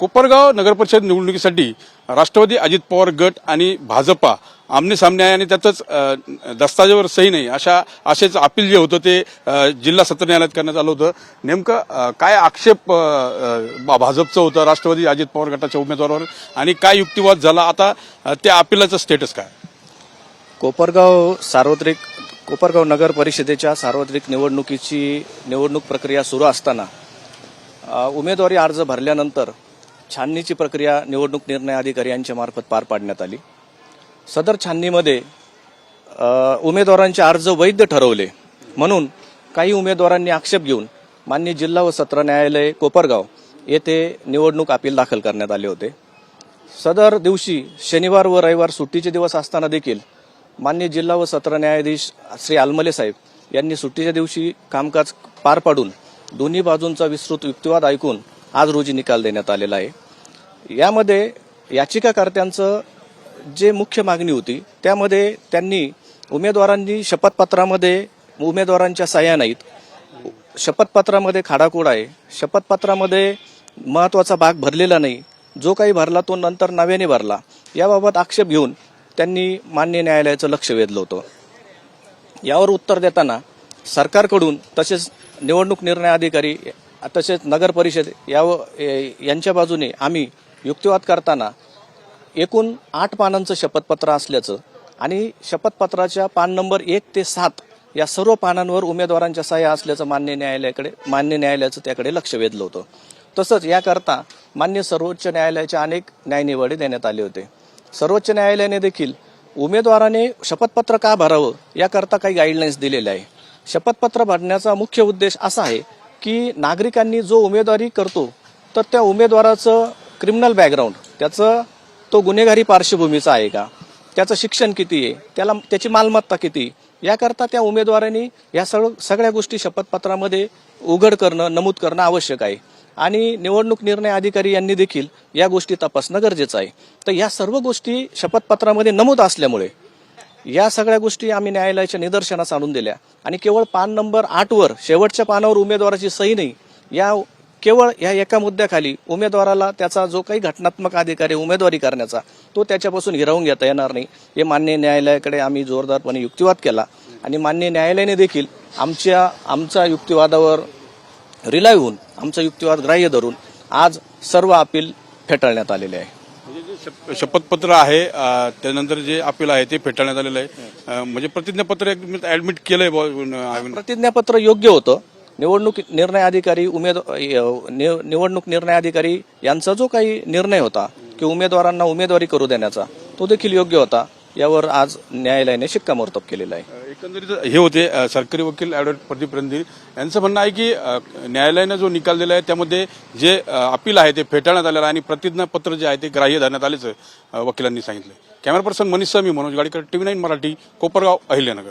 कोपरगाव नगरपरिषद निवडणुकीसाठी राष्ट्रवादी अजित पवार गट आणि भाजपा आमने सामने आहे आणि त्यातच दस्तावेजावर सही नाही. अशा असेच अपील जे होतं ते जिल्हा सत्र न्यायालयात करण्यात आलं होतं. नेमकं काय आक्षेप भाजपचं होतं राष्ट्रवादी अजित पवार गटाच्या उमेदवारावर? आणि काय युक्तिवाद झाला? आता त्या अपिलाचं स्टेटस काय? कोपरगाव सार्वत्रिक कोपरगाव नगर परिषदेच्या सार्वत्रिक निवडणुकीची निवडणूक प्रक्रिया सुरू असताना उमेदवारी अर्ज भरल्यानंतर छाननीची प्रक्रिया निवडणूक निर्णय अधिकारी यांच्या मार्फत पार पाडण्यात आली. सदर छाननीमध्ये उमेदवारांचे अर्ज वैध ठरवले. म्हणून काही उमेदवारांनी आक्षेप घेऊन मान्य जिल्हा व सत्र न्यायालय कोपरगाव येथे निवडणूक अपील दाखल करण्यात आले होते. सदर दिवशी शनिवार व रविवार सुट्टीचे दिवस असताना देखील मान्य जिल्हा व सत्र न्यायाधीश श्री आलमले साहेब यांनी सुट्टीच्या दिवशी कामकाज पार पाडून दोन्ही बाजूंचा विस्तृत युक्तिवाद ऐकून आज रोजी निकाल देण्यात आलेला आहे. यामध्ये याचिकाकर्त्यांचं जे मुख्य मागणी होती त्यामध्ये त्यांनी उमेदवारांनी शपथपत्रामध्ये उमेदवारांच्या सह्या नाहीत. शपथपत्रामध्ये खाडाखोड आहे. शपथपत्रामध्ये महत्त्वाचा भाग भरलेला नाही. जो काही भरला तो नंतर नव्याने भरला. याबाबत आक्षेप घेऊन त्यांनी मान्य न्यायालयाचं लक्ष वेधलं होतं. यावर उत्तर देताना सरकारकडून तसेच निवडणूक निर्णय अधिकारी तसेच नगर परिषद या यांच्या बाजूने आम्ही युक्तिवाद करताना एकूण आठ पानांचं शपथपत्र असल्याचं आणि शपथपत्राच्या पान नंबर एक ते सात या सर्व पानांवर उमेदवारांच्या सह्या असल्याचं मान्य न्यायालयाकडे मान्य न्यायालयाचं त्याकडे लक्ष वेधलं होतं. तसंच याकरता मान्य सर्वोच्च न्यायालयाच्या अनेक न्यायनिवाडे देण्यात आले होते. सर्वोच्च न्यायालयाने देखील उमेदवाराने शपथपत्र का भरावं याकरता काही गाईडलाईन्स दिलेल्या आहे शपथपत्र भरण्याचा मुख्य उद्देश असा आहे की नागरिकांनी जो उमेदवारी करतो तर त्या उमेदवाराचं क्रिमिनल बॅकग्राऊंड त्याचं तो गुन्हेगारी पार्श्वभूमीचा आहे का? त्याचं शिक्षण किती आहे? त्याला त्याची मालमत्ता किती याकरता त्या उमेदवारांनी या सगळं सगळ्या गोष्टी शपथपत्रामध्ये उघड करणं नमूद करणं आवश्यक आहे. आणि निवडणूक निर्णय अधिकारी यांनी देखील या गोष्टी तपासणं गरजेचं आहे. तर या सर्व गोष्टी शपथपत्रामध्ये नमूद असल्यामुळे या सगळ्या गोष्टी आम्ही न्यायालयाच्या निदर्शनास आणून दिल्या. आणि केवळ पान नंबर आठवर शेवटच्या पानावर उमेदवाराची सही नाही या केवळ या एका मुद्द्याखाली उमेदवाराला त्याचा जो काही घटनात्मक अधिकार आहे उमेदवारी करण्याचा तो त्याच्यापासून हिरावून घेता येणार नाही. हे मान्य न्यायालयाकडे आम्ही जोरदारपणे युक्तिवाद केला. आणि मान्य न्यायालयाने देखील आमच्या आमच्या युक्तिवादावर रिलाय होऊन आमचा युक्तिवाद ग्राह्य धरून आज सर्व अपील फेटाळण्यात आलेले आहे. शपथपत्र आहे त्यानंतर जे अपील आहे ते फेटाळण्यात आलेलं आहे. म्हणजे प्रतिज्ञापत्र ऍडमिट केलंय प्रतिज्ञापत्र योग्य होतं. निवडणूक निर्णय अधिकारी उमेद निवडणूक निर्णय अधिकारी यांचा जो काही निर्णय होता की उमेदवारांना उमेदवारी करू देण्याचा तो देखील योग्य होता. यावर आज न्यायालयाने शिक्कामोर्तब केलेलं आहे. एकंदरीत हे होते अ, सरकारी वकील ॲडव्होकेट प्रदीप रणधीर. यांचं म्हणणं आहे की अ, न्यायालयानं जो निकाल दिला आहे त्यामध्ये जे अ, अपील आहे ते फेटाळण्यात आलेलं आहे आणि प्रतिज्ञापत्र जे आहे ते ग्राह्य धरण्यात आल्याचं अ, वकिलांनी सांगितलं camera person Manish Swami Manoj Gadikar TV nine Marathi Kopargaon Ahilyanagar.